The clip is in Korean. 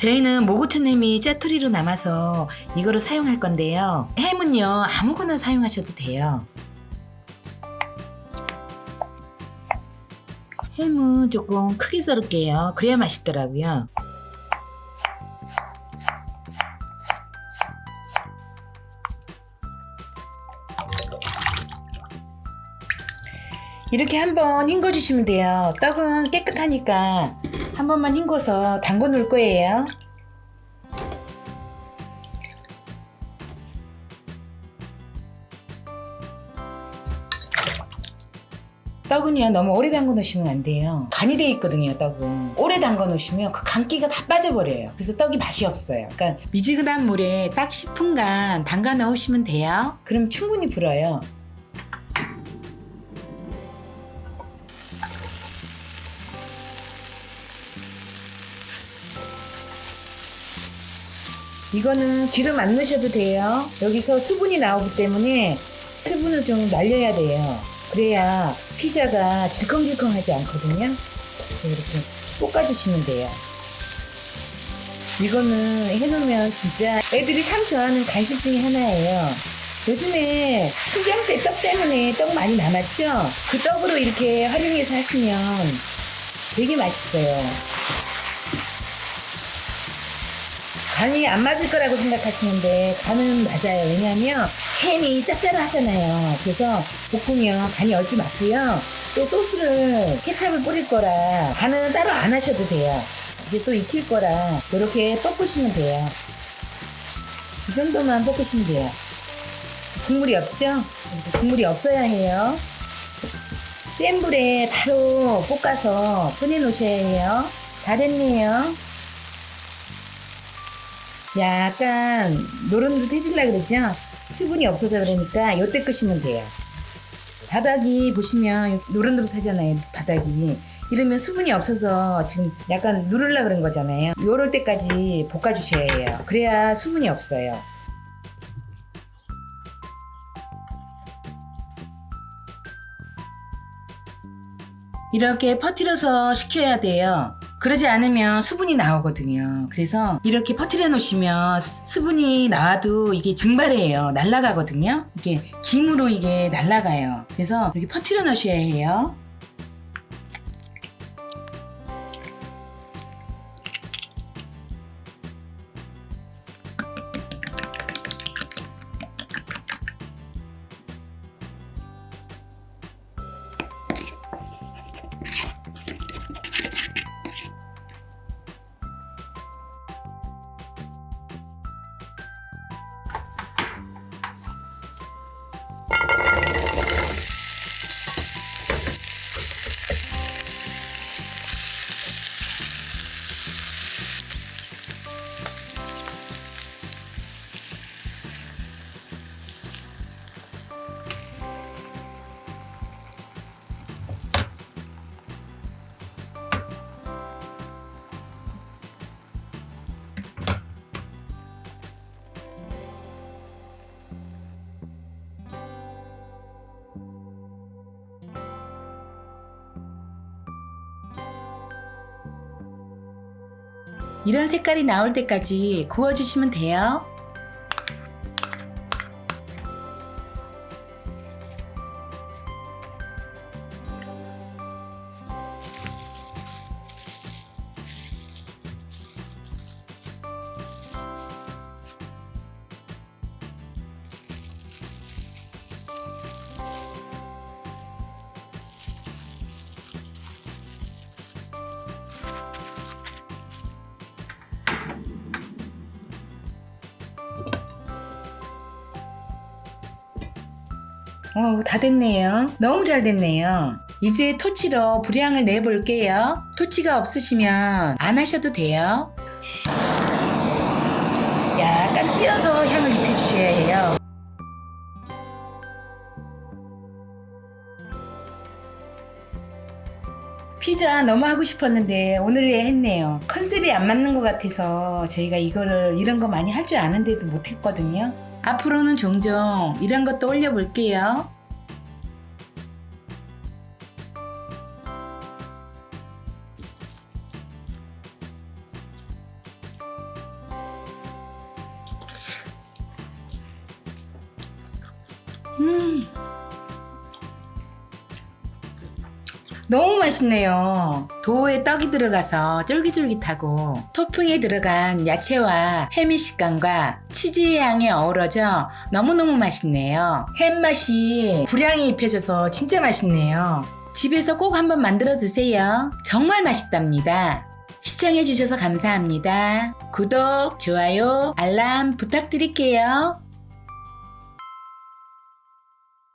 저희는 햄이 짜투리로 남아서 이거로 사용할 건데요. 햄은요 아무거나 사용하셔도 돼요. 햄은 조금 크게 썰을게요. 그래야 맛있더라고요. 이렇게 한번 헹궈 주시면 돼요. 떡은 깨끗하니까 한 번만 헹궈서 담궈 놓을 거예요. 떡은요 너무 오래 담궈 놓으시면 안 돼요. 간이 돼 있거든요 떡은. 오래 담궈 놓으시면 그 간기가 다 빠져버려요. 그래서 떡이 맛이 없어요. 그러니까 미지근한 물에 딱 10분간 담가 넣으시면 돼요. 그럼 충분히 불어요. 이거는 기름 안 넣으셔도 돼요. 여기서 수분이 나오기 때문에 수분을 좀 날려야 돼요. 그래야 피자가 질컹질컹하지 않거든요. 이렇게 볶아주시면 돼요. 이거는 해놓으면 진짜 애들이 참 좋아하는 간식 중에 하나예요. 요즘에 신경세 떡 때문에 떡 많이 남았죠? 그 떡으로 이렇게 활용해서 하시면 되게 맛있어요. 간이 안 맞을 거라고 생각하시는데 간은 맞아요. 왜냐하면 햄이 짭짤하잖아요. 그래서 볶으면 간이 얼지 마고요. 또 소스를 케찹을 뿌릴 거라 간은 따로 안 하셔도 돼요. 이게 또 익힐 거라 이렇게 볶으시면 돼요. 이 정도만 볶으시면 돼요. 국물이 없죠? 국물이 없어야 해요. 센 불에 바로 볶아서 꺼내 놓으셔야 해요. 다 됐네요. 약간 노릇노릇해질라 그러죠? 수분이 없어서 그러니까 요때 끄시면 돼요. 바닥이 보시면 노릇노릇하잖아요. 바닥이. 이러면 수분이 없어서 지금 약간 누르려 그런 거잖아요. 요럴 때까지 볶아주셔야 해요. 그래야 수분이 없어요. 이렇게 퍼뜨려서 식혀야 돼요. 그러지 않으면 수분이 나오거든요. 그래서 이렇게 퍼뜨려 놓으시면 수- 수분이 나와도 이게 증발해요. 날아가거든요. 이게 김으로 이게 날아가요. 그래서 이렇게 퍼뜨려 놓으셔야 해요. 이런 색깔이 나올 때까지 구워주시면 돼요. 어, 다 됐네요. 너무 잘 됐네요. 이제 토치로 불향을 내볼게요. 토치가 없으시면 안 하셔도 돼요. 약간 띄어서 향을 입혀주셔야 해요. 피자 너무 하고 싶었는데 오늘에 했네요. 컨셉이 안 맞는 것 같아서 저희가 이거를 이런 거 많이 할 줄 아는데도 못했거든요. 앞으로는 종종 이런 것도 올려볼게요. 음. 너무 맛있네요. 도우에 떡이 들어가서 쫄깃쫄깃하고 토핑에 들어간 야채와 햄의 식감과 치즈의 향이 어우러져 너무너무 맛있네요. 햄 맛이 불향이 입혀져서 진짜 맛있네요. 집에서 꼭 한번 만들어 드세요. 정말 맛있답니다. 시청해주셔서 감사합니다. 구독, 좋아요, 알람 부탁드릴게요.